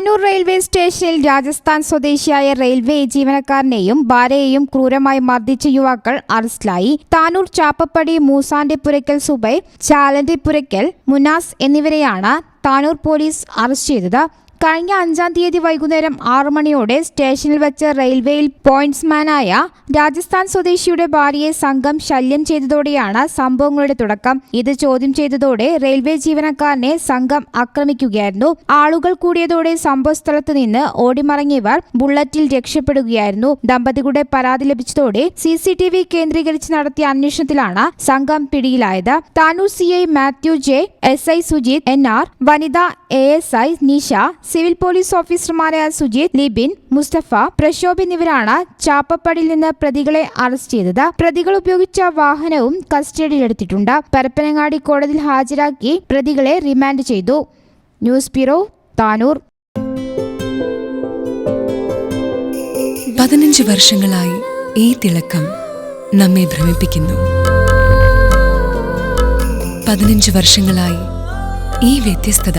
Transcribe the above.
Tanur railway സ്റ്റേഷനിൽ രാജസ്ഥാൻ സ്വദേശിയായ railway ജീവനക്കാരനെയും ഭാര്യയെയും ക്രൂരമായി മർദ്ദിച്ച യുവാക്കൾ അറസ്റ്റിലായി. താനൂർ ചാപ്പപ്പടി മൂസാന്റെ പുരയ്ക്കൽ സുബൈ ചാലന്റെ പുരയ്ക്കൽ മുനാസ് എന്നിവരെയാണ് താനൂർ പോലീസ് അറസ്റ്റ് ചെയ്തത്. കഴിഞ്ഞ അഞ്ചാം തീയതി വൈകുന്നേരം ആറു മണിയോടെ സ്റ്റേഷനിൽ വെച്ച് റെയിൽവേയിൽ പോയിന്റ്സ്മാനായ രാജസ്ഥാൻ സ്വദേശിയുടെ ഭാര്യയെ സംഘം ശല്യം ചെയ്തതോടെയാണ് സംഭവങ്ങളുടെ തുടക്കം. ഇത് ചോദ്യം ചെയ്തതോടെ റെയിൽവേ ജീവനക്കാരനെ സംഘം ആക്രമിക്കുകയായിരുന്നു. ആളുകൾ കൂടിയതോടെ സംഭവസ്ഥലത്ത് നിന്ന് ഓടിമറങ്ങിയവർ ബുള്ളറ്റിൽ രക്ഷപ്പെടുകയായിരുന്നു. ദമ്പതികളുടെ പരാതി ലഭിച്ചതോടെ സി കേന്ദ്രീകരിച്ച് നടത്തിയ അന്വേഷണത്തിലാണ് സംഘം പിടിയിലായത്. Tanur C Mathew J S I Sujith N R Vanitha A S I Nisha civil police ഓഫീസർമാരായ സുജിത് ലിബിൻ മുസ്തഫ പ്രശോഭ് എന്നിവരാണ് ചാപ്പപ്പടിയിൽ നിന്ന് പ്രതികളെ അറസ്റ്റ് ചെയ്തത്. പ്രതികൾ ഉപയോഗിച്ച വാഹനവും കസ്റ്റഡിയിലെടുത്തിട്ടുണ്ട്. പരപ്പനങ്ങാടി കോടതിയിൽ ഹാജരാക്കി പ്രതികളെ റിമാൻഡ് ചെയ്തു. News bureau Tanur. പതിനഞ്ച് വർഷങ്ങളായി ഈ തിളക്കം നമ്മെ ഭ്രമിപ്പിക്കുന്നു. പതിനഞ്ച് വർഷങ്ങളായി ഈ വ്യത്യസ്തത